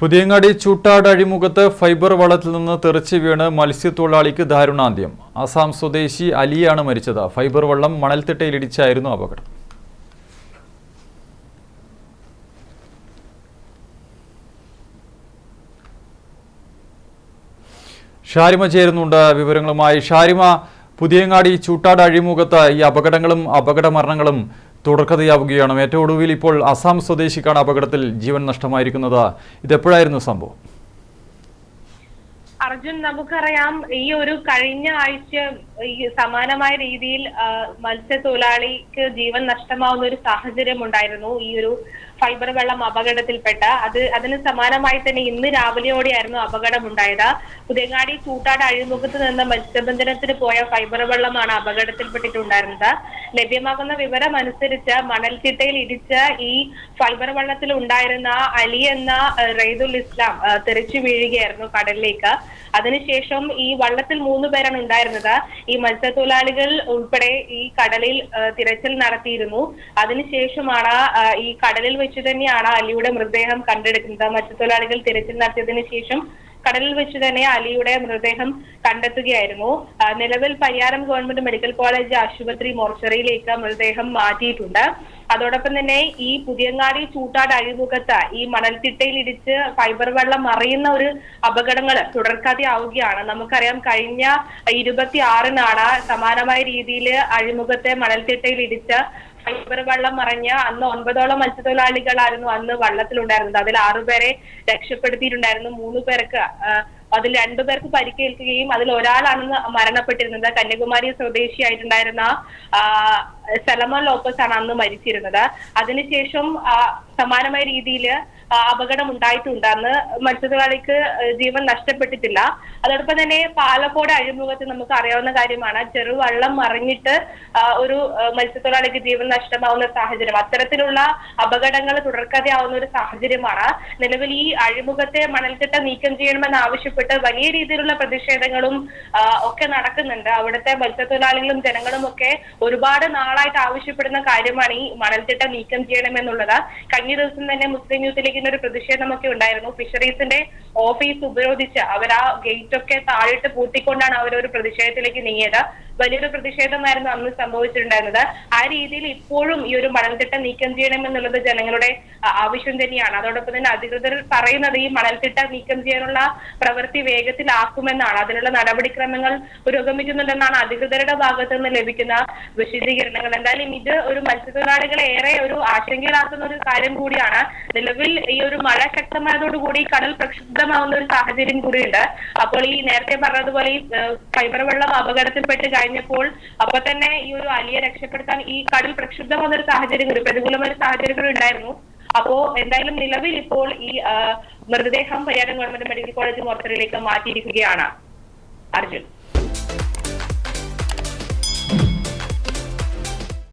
Puthiyangadi Choottad അഴിമുഖത്ത് fibre വള്ളത്തിൽ നിന്ന് തെറിച്ച് വീണ് മത്സ്യത്തൊഴിലാളിക്ക് ദാരുണാന്ത്യം. ആസാം സ്വദേശി അലിയാണ് മരിച്ചത്. ഫൈബർ വള്ളം മണൽത്തിട്ടയിലിടിച്ചായിരുന്നു അപകടം. ഷാരിമ ചേരുന്നുണ്ട്. വിവരങ്ങളുമായി ഷാരിമ പുതിയങ്ങാടി ചൂട്ടാട് അഴിമുഖത്ത് ഈ അപകടങ്ങളും അപകട മരണങ്ങളും തുടർക്കഥയാവുകയാണ്. ഏറ്റവും ഒടുവിൽ ഇപ്പോൾ അസാം സ്വദേശിക്കാണ് അപകടത്തിൽ ജീവൻ നഷ്ടമായിരിക്കുന്നത്. ഇതെപ്പോഴായിരുന്നു സംഭവം? അർജുൻ നമുക്കറിയാം ഈ ഒരു കഴിഞ്ഞ ആഴ്ച ഈ സമാനമായ രീതിയിൽ മത്സ്യത്തൊഴിലാളിക്ക് ജീവൻ നഷ്ടമാവുന്ന ഒരു സാഹചര്യം ഉണ്ടായിരുന്നു. ഈ ഒരു ഫൈബർ വെള്ളം അപകടത്തിൽപ്പെട്ട. അത് അതിന് സമാനമായി തന്നെ ഇന്ന് രാവിലെയോടെയായിരുന്നു അപകടം ഉണ്ടായത്. പുതിയങ്ങാടി ചൂട്ടാട് അഴിമുഖത്ത് നിന്ന് മത്സ്യബന്ധനത്തിന് പോയ ഫൈബർ വെള്ളമാണ് അപകടത്തിൽപ്പെട്ടിട്ടുണ്ടായിരുന്നത്. ലഭ്യമാകുന്ന വിവരം അനുസരിച്ച് മണൽത്തിട്ടയിൽ ഇടിച്ച ഈ ഫൈബർ വെള്ളത്തിൽ ഉണ്ടായിരുന്ന അലി എന്ന റെയ്ദുൽ ഇസ്ലാം തെറിച്ചു വീഴുകയായിരുന്നു കടലിലേക്ക്. അതിനുശേഷം ഈ വള്ളത്തിൽ മൂന്ന് പേരാണ് ഉണ്ടായിരുന്നത്. ഈ മത്സ്യത്തൊഴിലാളികൾ ഉൾപ്പെടെ ഈ കടലിൽ തിരച്ചിൽ നടത്തിയിരുന്നു. അതിനുശേഷമാണ് ഈ കടലിൽ വെച്ച് തന്നെയാണ് അലിയുടെ മൃതദേഹം കണ്ടെടുക്കുന്നത്. മത്സ്യത്തൊഴിലാളികൾ തിരച്ചിൽ നടത്തിയതിനു ശേഷം കടലിൽ വെച്ച് തന്നെ അലിയുടെ മൃതദേഹം കണ്ടെത്തുകയായിരുന്നു. നിലവിൽ പരിയാരം ഗവൺമെന്റ് മെഡിക്കൽ കോളേജ് ആശുപത്രി മോർച്ചറിയിലേക്ക് മൃതദേഹം മാറ്റിയിട്ടുണ്ട്. അതോടൊപ്പം തന്നെ ഈ പുതിയങ്ങാടി ചൂട്ടാട് അഴിമുഖത്ത് ഈ മണൽത്തിട്ടയിൽ ഇടിച്ച് ഫൈബർ വെള്ളം മറിയുന്ന ഒരു അപകടങ്ങൾ തുടർക്കഥയാവുകയാണ് നമുക്കറിയാം കഴിഞ്ഞ ഇരുപത്തി ആറിനാണ് സമാനമായ രീതിയിൽ അഴിമുഖത്തെ മണൽത്തിട്ടയിൽ ഇടിച്ച് ഫൈബർ വള്ളം മറിഞ്ഞ് അന്ന് ഒൻപതോളം മത്സ്യത്തൊഴിലാളികളായിരുന്നു അന്ന് വള്ളത്തിലുണ്ടായിരുന്നത്. അതിൽ ആറുപേരെ രക്ഷപ്പെടുത്തിയിട്ടുണ്ടായിരുന്നു. മൂന്ന് പേർക്ക് അതിൽ രണ്ടുപേർക്ക് പരിക്കേൽക്കുകയും അതിൽ ഒരാളാണെന്ന് മരണപ്പെട്ടിരുന്നത്. കന്യാകുമാരി സ്വദേശിയായിട്ടുണ്ടായിരുന്ന സലമ ലോപ്പസ് ആണ് അന്ന് മരിച്ചിരുന്നത്. അതിനുശേഷം സമാനമായ രീതിയിൽ അപകടം ഉണ്ടായിട്ടുണ്ട്. അന്ന് മത്സ്യത്തൊഴിലാളിക്ക് ജീവൻ നഷ്ടപ്പെട്ടിട്ടില്ല. അതോടൊപ്പം തന്നെ പാലക്കോട് അഴിമുഖത്ത് നമുക്ക് അറിയാവുന്ന കാര്യമാണ് ചെറുവള്ളം മറിഞ്ഞിട്ട് ഒരു മത്സ്യത്തൊഴിലാളിക്ക് ജീവൻ നഷ്ടമാവുന്ന സാഹചര്യം. അത്തരത്തിലുള്ള അപകടങ്ങൾ തുടർക്കഥയാവുന്ന ഒരു സാഹചര്യമാണ്. നിലവിൽ ഈ അഴിമുഖത്തെ മണൽത്തിട്ട നീക്കം ചെയ്യണമെന്ന് ആവശ്യപ്പെട്ട് വലിയ രീതിയിലുള്ള പ്രതിഷേധങ്ങളും ഒക്കെ നടക്കുന്നുണ്ട്. അവിടുത്തെ മത്സ്യത്തൊഴിലാളികളും ജനങ്ങളും ഒക്കെ ഒരുപാട് നാളായിട്ട് ആവശ്യപ്പെടുന്ന കാര്യമാണ് ഈ മണൽത്തിട്ട നീക്കം ചെയ്യണമെന്നുള്ളത്. കഴിഞ്ഞ ദിവസം തന്നെ മുസ്ലിം യൂത്ത് ലീഗിന്റെ ഒരു പ്രതിഷേധമൊക്കെ ഉണ്ടായിരുന്നു. ഫിഷറീസിന്റെ ഓഫീസ് ഉപരോധിച്ച് അവർ ആ ഗേറ്റ് ഒക്കെ താഴിട്ട് പൂട്ടിക്കൊണ്ടാണ് അവർ ഒരു പ്രതിഷേധത്തിലേക്ക് നീങ്ങിയത്. വലിയൊരു പ്രതിഷേധമായിരുന്നു അന്ന് സംഭവിച്ചിട്ടുണ്ടായിരുന്നത്. ആ രീതിയിൽ ഇപ്പോഴും ഈ ഒരു മണൽത്തിട്ട നീക്കം ചെയ്യണമെന്നുള്ളത് ജനങ്ങളുടെ ആവശ്യം തന്നെയാണ്. അതോടൊപ്പം തന്നെ അധികൃതർ പറയുന്നത് ഈ മണൽത്തിട്ട നീക്കം ചെയ്യാനുള്ള പ്രവൃത്തി വേഗത്തിലാക്കുമെന്നാണ്. അതിനുള്ള നടപടിക്രമങ്ങൾ പുരോഗമിക്കുന്നുണ്ടെന്നാണ് അധികൃതരുടെ ഭാഗത്തു നിന്ന് ലഭിക്കുന്ന വിശദീകരണങ്ങൾ. എന്തായാലും ഇത് ഒരു മത്സ്യത്തൊഴിലാളികളെ ഏറെ ഒരു ആശങ്കയിലാക്കുന്ന ഒരു കാര്യം കൂടിയാണ്. നിലവിൽ ഈ ഒരു മഴ ശക്തമായതോടുകൂടി കടൽ പ്രക്ഷുബ്ധമാവുന്ന ഒരു സാഹചര്യം കൂടിയുണ്ട്. അപ്പോൾ ഈ നേരത്തെ പറഞ്ഞതുപോലെ ഈ ഫൈബർ വെള്ളം അപകടത്തിൽപ്പെട്ട് കഴിഞ്ഞപ്പോൾ അപ്പൊ തന്നെ ഈ ഒരു അലിയെ രക്ഷപ്പെടുത്താൻ ഈ കടൽ പ്രക്ഷുബ്ധമാകുന്ന ഒരു സാഹചര്യം കൂടി പ്രതികൂലമായ സാഹചര്യം കൂടി ഉണ്ടായിരുന്നു. അപ്പോ എന്തായാലും നിലവിൽ ഇപ്പോൾ ഈ മൃതദേഹം പരിയാരം ഗവൺമെന്റ് മെഡിക്കൽ കോളേജ് മോർച്ചറിയിലേക്ക് മാറ്റിയിരിക്കുകയാണ്. അർജുൻ.